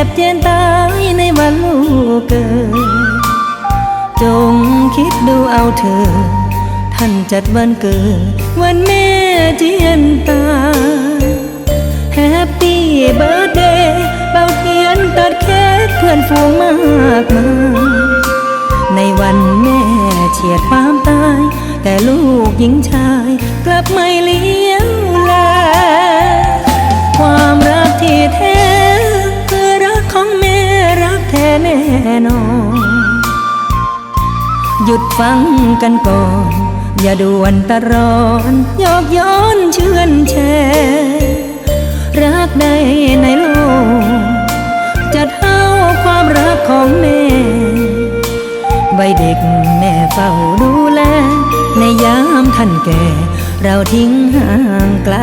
จ็บเจียนตายในวันลูกเกิด จงคิดดูเอาเธอ ท่านจัดวันเกิด วันแม่เจียนตาแฮปปี้เบิร์ดเดย์เป่าเทียนตัดเค้กเพื่อนฝูงมากมายในวันแม่เฉียดความตาย แต่ลูกหญิงชายกลับไม่เลี้ย แน่นอนหยุดฟังกันก่อน อย่าด่วนตะรอนยอกย้อนเชื่อนแชรักใดในโลก จะเท่าความรักของแม่ใบเด็กแม่เฝ้าดูแล ในยามท่านแก่ เราทิ้งห่างไกล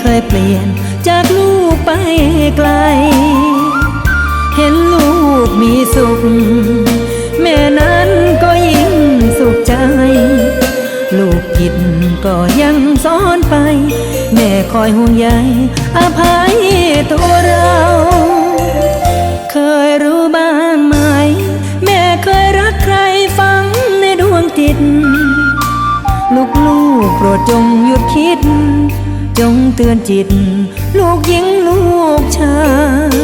เคยเปลี่ยน จากลูกไปไกล เห็นลูกมีสุข แม่นั้นก็ยิ่งสุขใจ ลูกผิดก็ยังสอนไป แม่คอยห่วงใยอภัยตัวเรา เคยรู้บ้างไหม เตือนจิต ลูกหญิงลูกชาย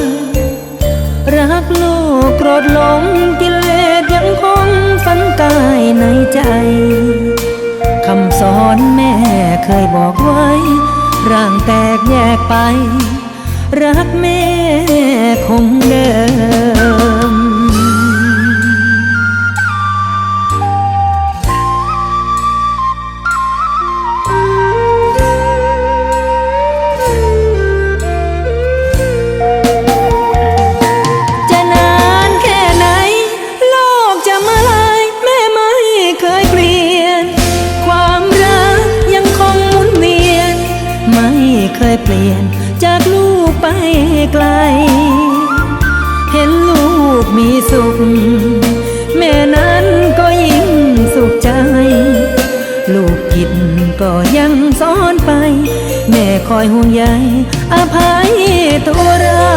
รักลูกโกรธหลงกิเลสยังคงฝังกายในใจคำสอนแม่เคยบอกไว้ ร่างแตกแยกไป รักแม่คงเดิม ยเปลี่ยน จากลูกไปไกล เห็นลูกมีสุข แม่นั้นก็ยิ่งสุขใจ ลูกผิดก็ยังสอนไป แม่คอยห่วงใยอภัยตัวเรา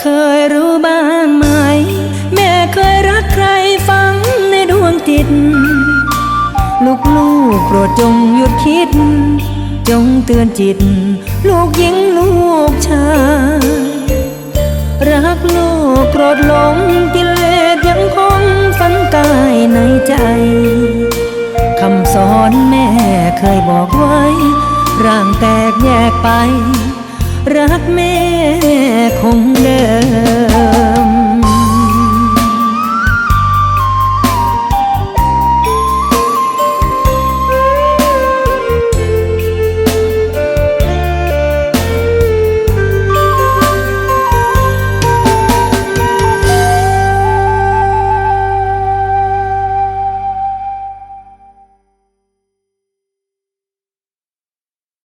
เคยรู้บ้างไหม แม่เคยรักใครฟังในดวงจิต ลูกลูกๆโปรดจงหยุดคิด จงเตือนจิต ลูกหญิงลูกชายรักลูกโกรธหลงกิเลสยังคงฝังกายในใจ คำสอนแม่เคยบอกไว้ ร่างแตกแยกไป รักแม่คงเดิม